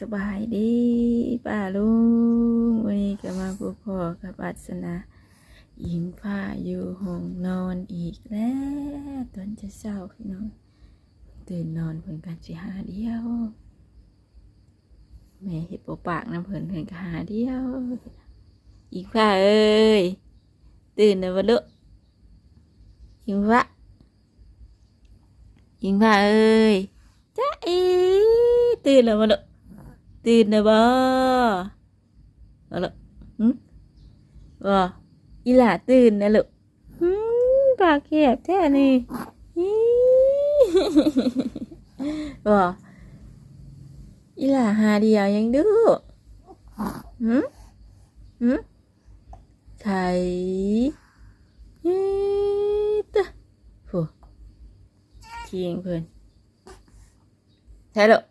สบายดีป้าลุงวันนี้ก็มาพบพ่อกับอัศนาหญิงผ้าอยู่ห้องนอนอีกแล้วตอนจะเช้าพี่น้องตื่นนอนเพิ่นกันสิหาเดียว แม่เห็ดปปากน้ำเพิ่นเพิ่นก็หาเดียวหญิงผ้าเอ้ยตื่นแล้วบ่ลูกหญิงผ้าหญิงผ้าเอ้ยจ้าอีตื่นแล้วบ่ลูก ตื่นนะบ่เอาละหึบ่อีหล่าตื่นนะลูกหึปากแคบแท้นี่ฮิบ่อีหล่าหาเดียวยังดื้อหึหึไข่ฮิตะโหเคียงเพิ่นใช่ลูก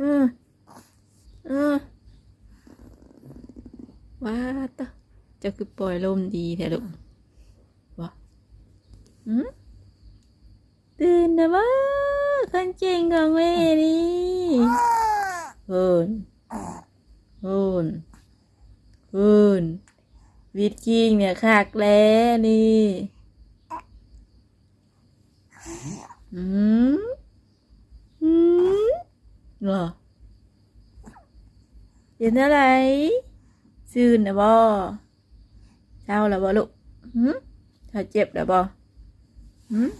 อืม เออว้าตะจะคือปล่อยลมดีแท้ลูกวะอืมตื่นนะบ้าคนเก่งของแม่นี่เฮินเฮินเฮินวิดกิ้งเนี่ยขากแล้วนี่อืมอืมเหรอ เป็นอะไรซื่นนะบ่เศร้าแล้วบ่ลูกหืมถ้าเจ็บแล้วบ่หืม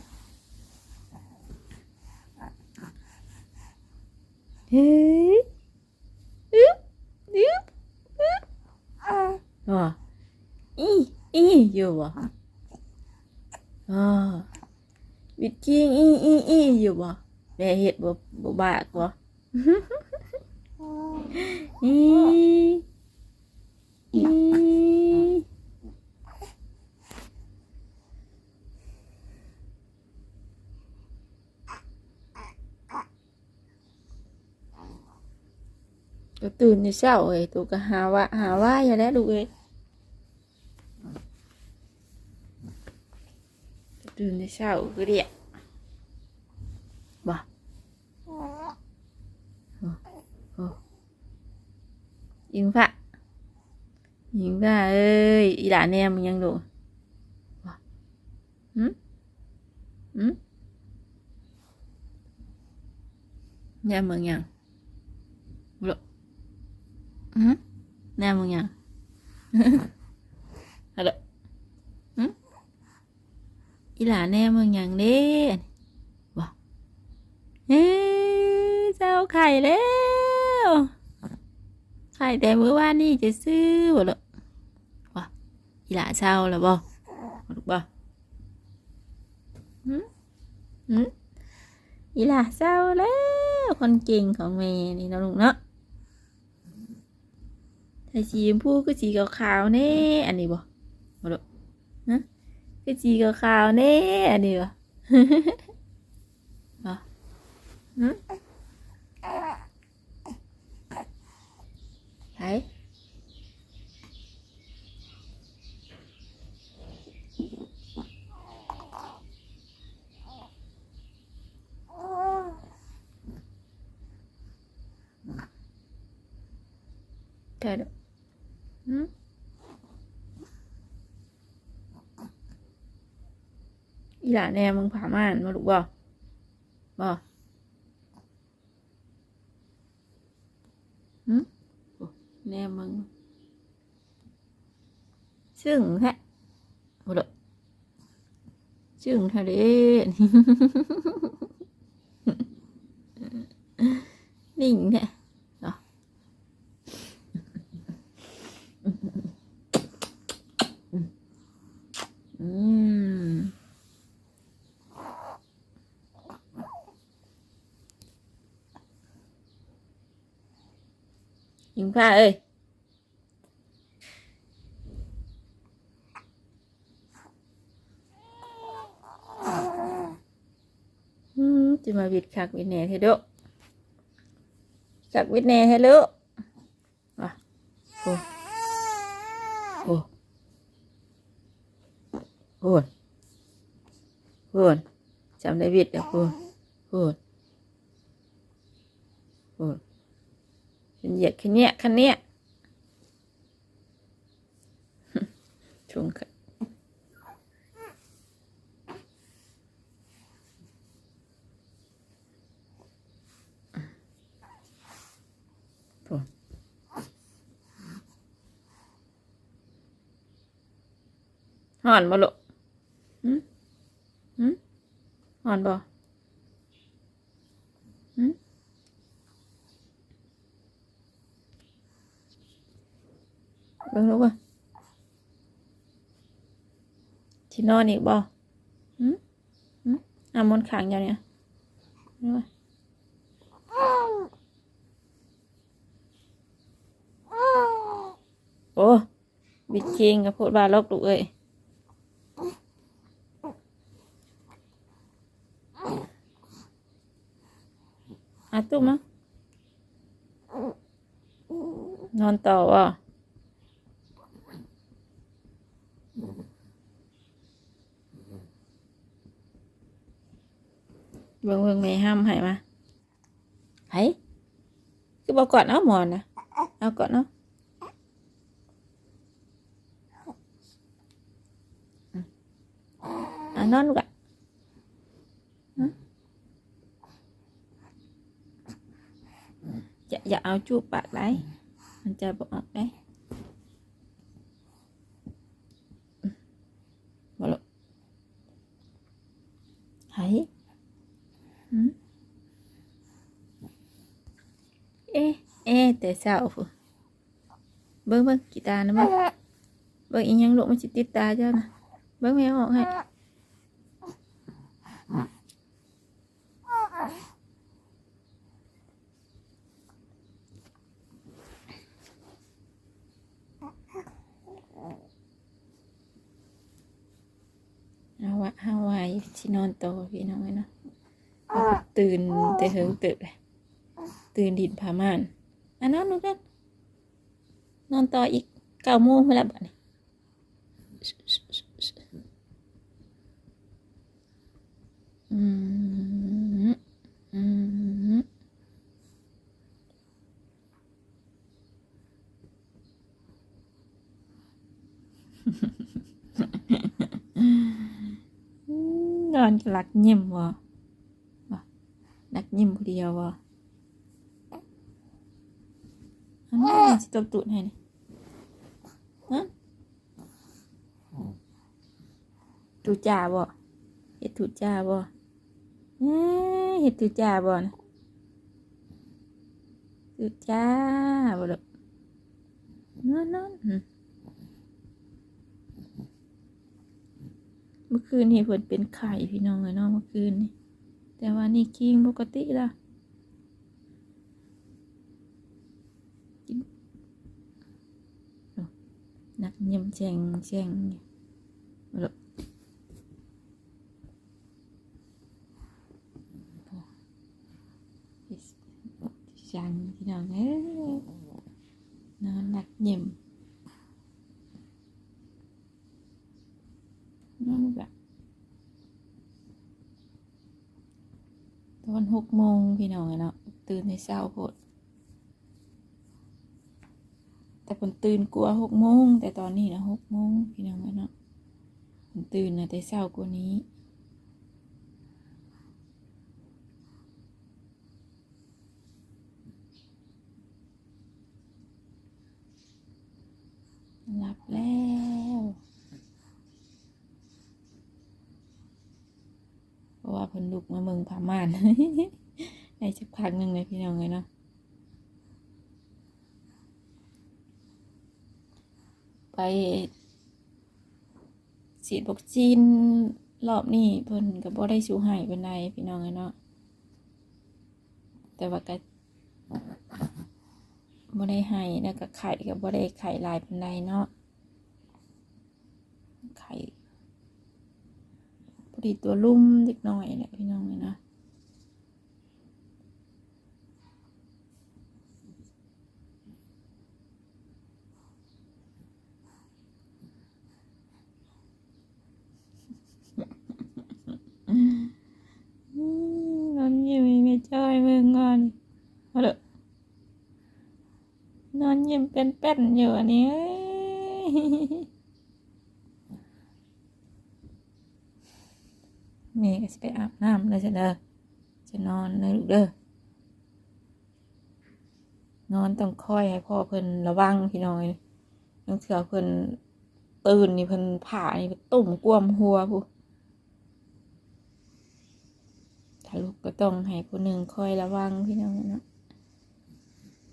เฮ้ยอึ๊บอึ๊บอึ๊บบ่อีอีอยู่บ่อ๋อวิดกิ้งอีอีอีอยู่บ่แม่เฮ็ดบ่บ่บากบ่ อีอีก็ตื่นในเช้าเอ้ยตัวก็หาว่าหาว่าอย่าแล้วลูกเอ้ยก็ตื่นในเช้าก็เรียกบ่โอ้ ยิงพระยิงพระเอ้ยอีหลานเนี่ยมึงยังดูวะหืมหืมเนี่ยมึงยังบุหืมเนี่ยมึงยัง ฮัลโหลหื มอีหลานเนี่ยมึงยังเด้วะเฮ้ยเจ้าไข่แล้วไข่แต่เมื่อวานนี่จะซื้อบ่ละวะ อีหลาเช่าแล้วบ่ถูกบ่หืมหืมอีหลาเช่าแล้วคนเก่งของแม่นี่เนาะลูกเนาะถ้าสีชมพูก็สีขาวๆแน่อันนี้บ่บ่ลูกฮะก็สีขาวๆแน่อันนี้บ่บ่หืมไหน ใช่ดอกหืมอีหลาแน่มึงผ่าม่านมาลูกบ่บ่หืม แน่มึงซึ่งแฮะโอ้ดอกซึ่งทะเล นิ่งแฮะเนาะอืมยิง ผ้าเอ้ยอืมจะมาวิดคักวิดแน่เทโดคักวิดแน่เฮโลว่ะโอ้โอ้โหนโหนจำได้วิดอะโหนโหนโหน เป็นเหยียดคันเนี้ยคันเนี้ยชุงค่ะโถ่ห่อนบ่ลูกหืมหืมห่อนบ่หืม เบิ่งลูกว่าที่นอนอีกบ่หืมหืมอะมนต์ขังอยู่เนี่ยเบิ่งว่าโอ้บิดคิงกับพูดบาลกลูกเอ้ยอาตุ้มมั้งนอนต่อวะเบิ่งเบิ่งไม่ห้ามให้มาไห้คือบอกก่อนเอาหมอนนะ เอาก่อนเนาะอืมอะนอนลูกอะอย่าอย่าเอาจูบปากได้ มันจะบอกออกได้อืมมาลูกไหหืมเอ๊ะเอ๊ะ แต่เศร้าฟูเบิ้งเบิ้งกีตาร์นะมั้งเบิ้งอีหยังลูกมันจิติดตาเจ้านะเบิ้งแมวออกให้เอาวะเอาไว้ที่นอนโตอพี่น้องเอ้ยเนาะเอาก็ตื่นแต่เฮิงตื่นเลยตื่นดินผาม่าน อะนอนลูกกันนอนต่ออีกเก้าโมงเวลาบัดนี้อืมอืมนอนหลักยิ้มวะวะหลักยิ้มผู้เดียววะอันนี้ สิตบตูดให้นี่ฮะตูจ่าบ่เฮ็ดตูจ่าบ่เอ้ยเฮ็ดตูจ่าบ่นะตูจ่าบ่ลูกนอนนอนอืมเมื่อคืนนี่เพิ่นเป็นไข่พี่น้องเลยเนาะเมื่อคืนนี่แต่ว่านี่คิงปกติละกินโอ้ นักเยี่ยมแจงแจงอยู่เอาลูกโอ้ยจัง งพี่นตื่นในเช้าโพดแต่ผมตื่นกลัวหกโมงแต่ตอนนี้นะหกโมงพี่น้องเนาะผมตื่นนะแต่เช้ากว่านี้หลับแล้วเพราะว่าเพิ่นลุกมาเมืองพาม่านได้สักพักหนึ่งเลยพี่น้องเลยเนาะ ไปฉีดวัคซีนรอบนี้เพิ่นก็บ่ได้สู้ให้เป็นไรพี่น้องเลยเนาะแต่ว่าก็บ่ได้ให้แล้วก็ไข่ก็บ่ได้ไข่ลายเป็นไรเนาะไข่พอดีตัวลุ่มเล็กน้อยแหละพี่น้องเลยนะอืม นอนอยู่ไม่จ้อยมืองงอนเอาเด้อนอนยิ้มเป็นแป้นอยู่อันนี้เอ้ยแม่ก็จะไปอาบน้ำเลยจะเด้อจะนอนเลยลูกเด้อนอนต้องคอยให้พ่อเพิ่นระวังพี่น้อยนังเถื่อเพิ่นตื่นนี่เพิ่นผ่านี่ตุ่มกวมหัวผู้ ถ้าลูกก็ต้องให้ผู้หนึ่งคอยระวังพี่น้องเนาะ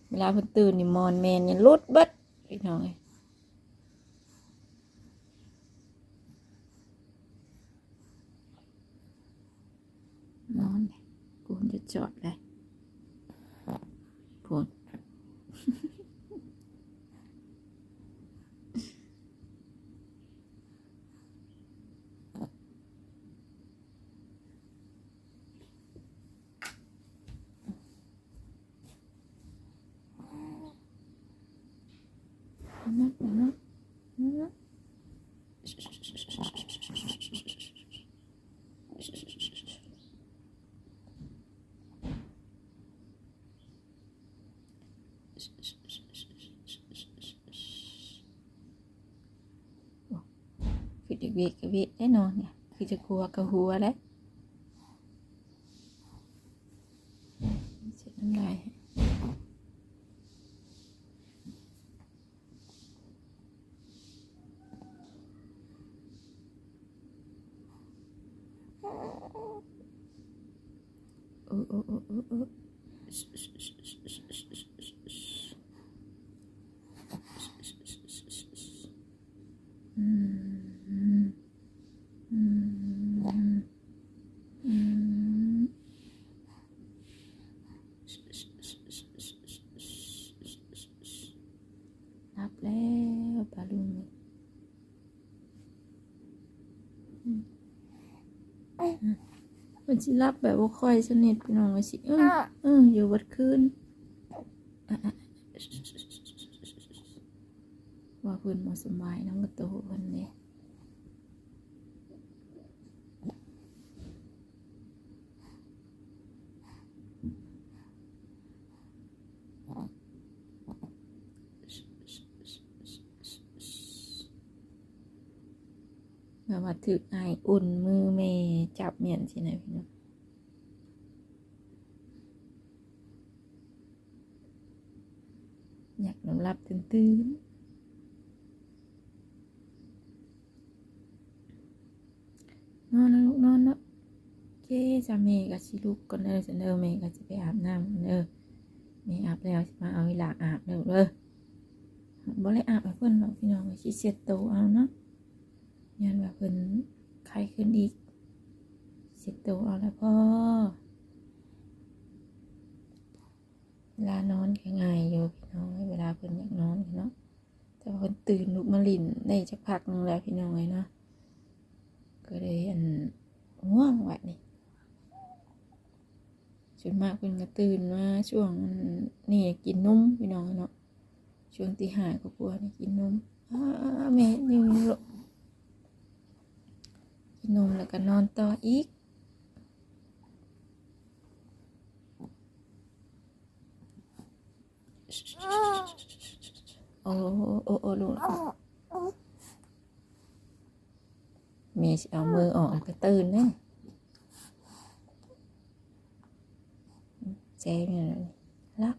เวลาเพิ่นตื่นนี่มอนแมนนี่ลุดเบิดพี่น้องเอ้ยนอนกูจะจอดเลยพูด นะนะนะ คือจะเวกกับเวกแน่นอนเนี่ย คือจะกลัวกับหัวแล้วเช็ดน้ำลายให้โอ้โอ้โอ้โอ้โอ้อืมอืมอืมอืมรับแล้วปลาลุง มันสิรับแบบว่าค่อยสนิทพี่น้องว่าสิเออเอออยู่วัดคืนอะอะว่าเพิ่นมาสบายน้องกระโตเพิ่นเนี่ยแบบว่าถึกไอายอุ่นมือเมจั บเมียนสินพี่น้องอยากนอนรับตื่นตื่นๆนอนนะลูกนอนนะเจ๊จะเมย์กับชิลูกก่อนเด้อจะเด้อเมย์ก็จะไปอาบน้ำเด้อเมย์อาบแล้วมาเอาเวลาอาบเด้อเด้อบ่ได้อาบให้เพิ่นหรอกพี่น้องก็สิเช็ดโตวเอาเนาะยันว่าเพิ่นไข้ขึ้นอีก สิบตัวเอาแล้วพ่อเวลานอนก็ง่ายอยู่พี่น้องเวลาเพิ่นอยากนอนเนาะแต่เพิ่นตื่นลุกมาลินได้จักพักนึงแล้วพี่น้องเลยเนาะก็เลยอันง่วงวะนี่ส่วนมากเพิ่นก็ตื่นมาช่วงนี่กินนมพี่น้องเนาะช่วงตีห้าก็กลัวนี่กินนมอ้าแม่ยืนลูกกินนมแล้วก็นอนต่ออีก โอ้โอ้โอ้ลูกแม่สิเอามือออกแล้วก็ตื่นนะเจ๊เนี่ยนะรัก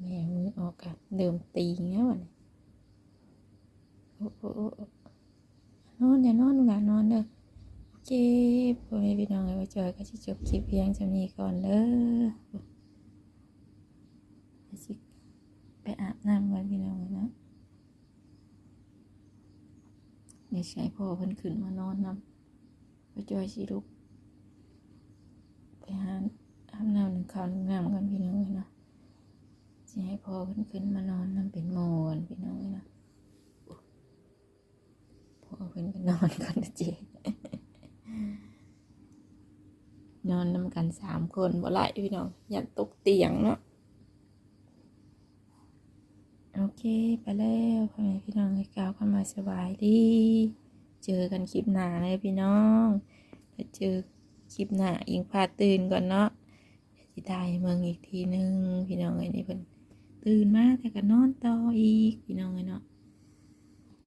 แม่เอามือออกกันเดิมตีเงี้ยวะเนี่ยโอ้โอ้โอ้โอ้นอนอย่านอนลูกหลานนอนเด้อ โอเคพ่อแม่พี่น้องไอ้ว่าจอยก็จะจบคลิปเพียงเท่านี้ก่อนเด้อไปสิไปอาบน้ำกันพี่น้องเลยนะเดี๋ยวใช้พ่อเพิ่นขึ้นมานอนนำว่าจอยสิลุก ไปหาอาบน้ำหนึ่งข้าวหนึ่งน้ำกันพี่น้องเลยนะสิให้พ่อเพิ่นขึ้นมานอนนำเป็นโมนพี่น้องเลยนะพ่อเพิ่นก็นอนก่อนนะเจ นอนนำ กันสามคนบ่ไหลพี่น้องอยาตกเตียงเนาะโอเคไปแล้วพ่อแม่พี่น้องให้กล่าวเข้ามาสบายดี เจอกันคลิปหน้าเลยพี่น้องถ้าเจอคลิปหน้าอิงพาตื่นก่อนเนาะสิได้เมืองอีกทีหนึงพี่น้องเอ้นี่เพิ่นตื่นมาแต่ก็นอนต่ออีกพี่น้องเอ้เนาะ